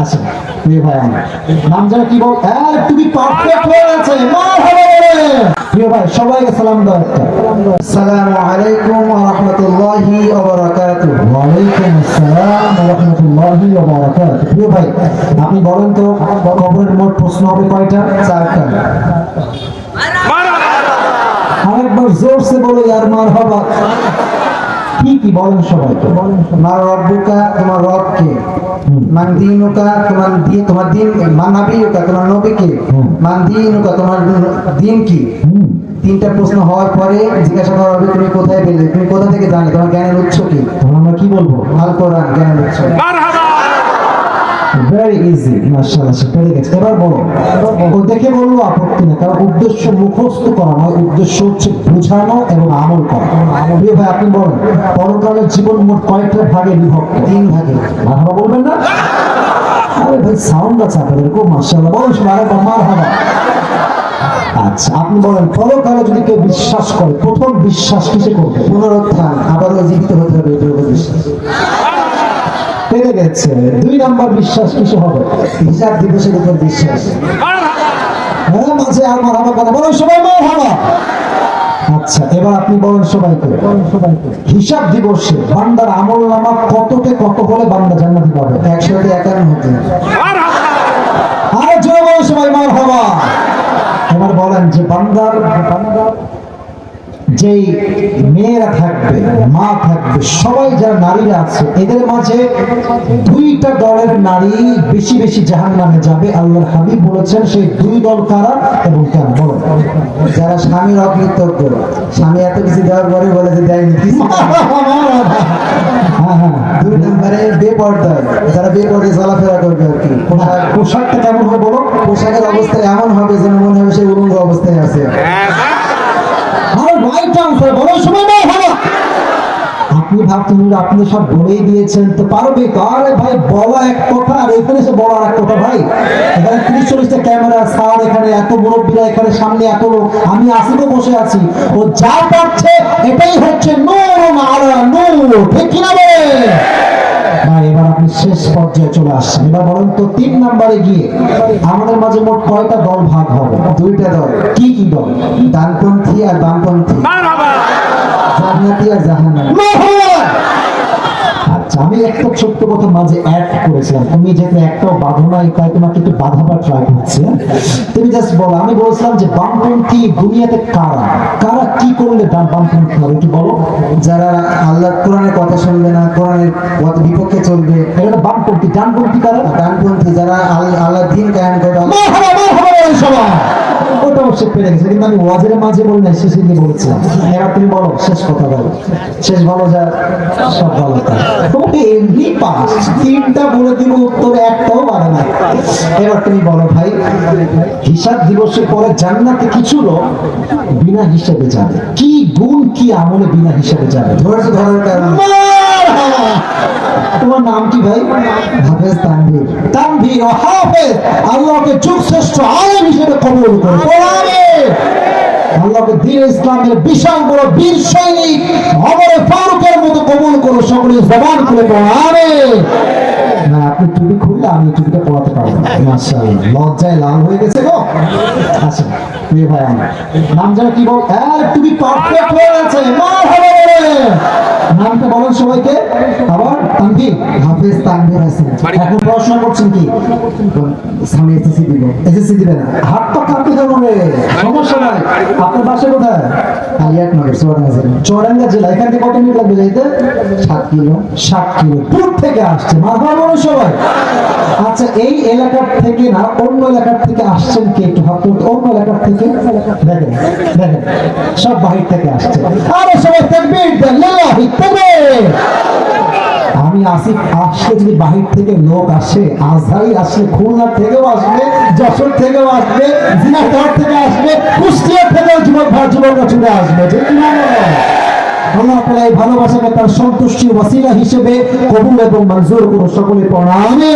আচ্ছা প্রিয় ভাই আমার নাম কি বল হ্যাঁ তুমি পারফেক্ট হয়ে বলে। প্রিয় ভাই সবাইকে সালাম দাও আসসালামু আলাইকুম ওয়া রাহমাতুল্লাহি ওয়া বারাকাতুহু। ওয়ালাইকুম আসসালাম ওয়া রাহমাতুল্লাহি ওয়া বারাকাতুহু। প্রিয় ভাই আপনি বলেন তো কবরের মোট প্রশ্ন হবে কয়টা? চারটা। আরেকবার জোরসে বলো ইয়ার মারহাবা। কি কি বলেন সবাইকে বলেন মা রব্বুকা তোমার রবকে। মান দিনুকা তোমার দিন তোমার দিন মান নাবিউকা তোমার নবীকে। মান দিনুকা তোমার দিন কি হুম তিনটা প্রশ্ন হওয়ার পরে জিজ্ঞাসা করা হবে তুমি কোথায় পেলে? তুমি কোথা থেকে জানো তোমার জ্ঞানের উৎস কি? তোমার আমরা কি বলব? আল কোরআন জ্ঞানের উৎস। এবার বলো, ও দেখে বলল আপত্তি না উদ্দেশ্য মুখস্থ করা নয়, উদ্দেশ্য হচ্ছে বোঝানো এবং আমল করা। ভাই, আপনি বলেন, পরকালের জীবন মোট কয়েকটা ভাগে বিভক্ত? তিন ভাগে। বলবেন না? আরে ভাই সাউন্ড আছে আপনাদের আচ্ছা আপনি বলেন, পরকালে যদি কেউ বিশ্বাস করে, প্রথম বিশ্বাস কিসে করবে? পুনরুত্থান, আবারও জীবিত হতে হবে, এটার উপর বিশ্বাস। গেছে। দুই নাম্বার বিশ্বাস কিসে হবে। হিসাব দিবসের উপর বিশ্বাস। হ্যাঁ মাঝে আর মারহাবা করে বলেন সবাই মারহাবা আচ্ছা এবার আপনি বলেন সবাইকে সবাইকে হিসাব দিবসে বান্দার আমল নামা কতকে কত হলে বান্দা জান্নাতি পাবে? একশোতে একান্ন হতে। আরে জোরে বলেন সবাই মারহাবা এবার বলেন যে বান্দার বান্দার যেই মেয়েরা থাকবে মা থাকবে সবাই যারা নারীরা আছে এদের মাঝে দুইটা দলের নারী বেশি বেশি জাহান নামে যাবে। আল্লাহর হাবিব বলেছেন সেই দুই দল কারা এবং কেন? বলেন যারা স্বামীর অকৃতজ্ঞ স্বামী এত কিছু দেওয়ার পরে বলে যে দেয়নি কিছু। হ্যাঁ হ্যাঁ দুই নম্বরে বেপর্দায় যারা বেপর্দায় চলাফেরা করবে আর কি। পোশাকটা কেমন হয় বলো? পোশাকের অবস্থা এমন হবে যেন মনে হবে সে উলঙ্গ অবস্থায় আছে। আপনি ভাবছেন আপনি সব বলেই দিয়েছেন, তো পারবে তো আরে ভাই, বলা এক কথা, আর এখানে সে এক কথা ভাই। এখানে তিরিশ চল্লিশটা ক্যামেরা এখানে, এত মুরব্বীরা এখানে, সামনে এত আমি আসিতে বসে আছি। ও যা পাচ্ছে, এটাই হচ্ছে নূর আলা নূর ঠিক কিনা বলে ভাই এবার আপনি শেষ পর্যায়ে চলে আসছেন। এবার বলেন তো, তিন নাম্বারে গিয়ে আমাদের মাঝে মোট কয়টা দল ভাগ হবে? দুইটা দল। কি কি দল? ডানপন্থী আর বামপন্থী। আর আচ্ছা আমি একটা ছোট্ট কথা মাঝে অ্যাড করেছিলাম। তুমি যেহেতু একটাও বাধো নাই, তাই তোমাকে একটু বাধাবার ট্রাই করছি হ্যাঁ? তুমি জাস্ট বলো, আমি বলছিলাম যে বামপন্থী দুনিয়াতে কারা? কারা কি করলে বাম- বামপন্থী হবে? একটু বলো। যারা আল্লাহ কোরআনের কথা শুনবে না, কোরআনের বিপক্ষে চলবে ডানপন্থী কারা? ডানপন্থী যারা আল- আল্লাহর দিন কায়েম করবে আল্লাহ- মারহাবা, মারহাবা বলেন সবাই। ওটা অবশ্যই পেরে গেছে কিন্তু আমি ওয়াজের মাঝে বলি না শেষে গিয়ে বলছিলাম এবার তুমি বলো শেষ কথা বলো শেষ বলো যা সব ভালো তোমাকে এমনি পাস তিনটা বলে দিব উত্তরে একটাও পারে না। এবার তুমি বলো ভাই হিসাব দিবসের পরে জান্নাতে কিছু লোক বিনা হিসাবে যাবে। কি গুণ কি আমলে বিনা হিসাবে যাবে? ধৈর্য ধরার কারণে। তোমার নাম কি ভাই? হাফেজ তানভীর। তানভীর ও হাফেজ আল্লাহকে যুগ শ্রেষ্ঠ আলেম হিসেবে কবুল করে। কোরআনে আল্লাহকে দিন ইসলামের বিশাল বড় বীর সৈনিক অমরে ফারুকের মতো কবুল করো। সকলে জবান খুলে পড়ো না আপনি খুললে আমি টুপিটা পড়াতে পারব না। লজ্জায় লাল হয়ে গেছে গো। আচ্ছা প্রিয় ভাই আমার নাম যেন কি বল হ্যাঁ টুপি পারফেক্ট হয়ে বলে নামটা বলেন সবাইকে। আবার তানভীর হাফেজ তানভীর হাসান এখন পড়াশোনা করছেন কি? সামনে এসএসসি দিব। এসএসসি দিবেন হাত পা কাঁপতে কেন সমস্যা নাই। আপনার বাসা কোথায়? আলিয়াট নগর চৌরাঙ্গা জেলা। চৌরাঙ্গা জেলা। এখান থেকে কত মিনিট লাগবে যাইতে? সাত কিলো। ষাট কিলো। দূর থেকে আসছে। মারবার বলো সবাই। আচ্ছা এই এলাকার থেকে না অন্য এলাকার থেকে আসছেন কে একটু হতো, অন্য এলাকার থেকে? দেখেন দেখেন সব বাহির থেকে আসছে। আরে সবাই তাকবীর লিল্লাহি আমি আসি আসলে যদি বাহির থেকে লোক আসে আজহারি খুলনা থেকেও আসবে যশোর থেকেও আসবে থেকে আসবে কুষ্টিয়া থেকেও যুবক আসবে? আল্লাহ তালা এই ভালোবাসাকে তার সন্তুষ্টি ওয়াসিলা হিসেবে কবুল এবং মঞ্জুর করুন সকলে প্রণামে।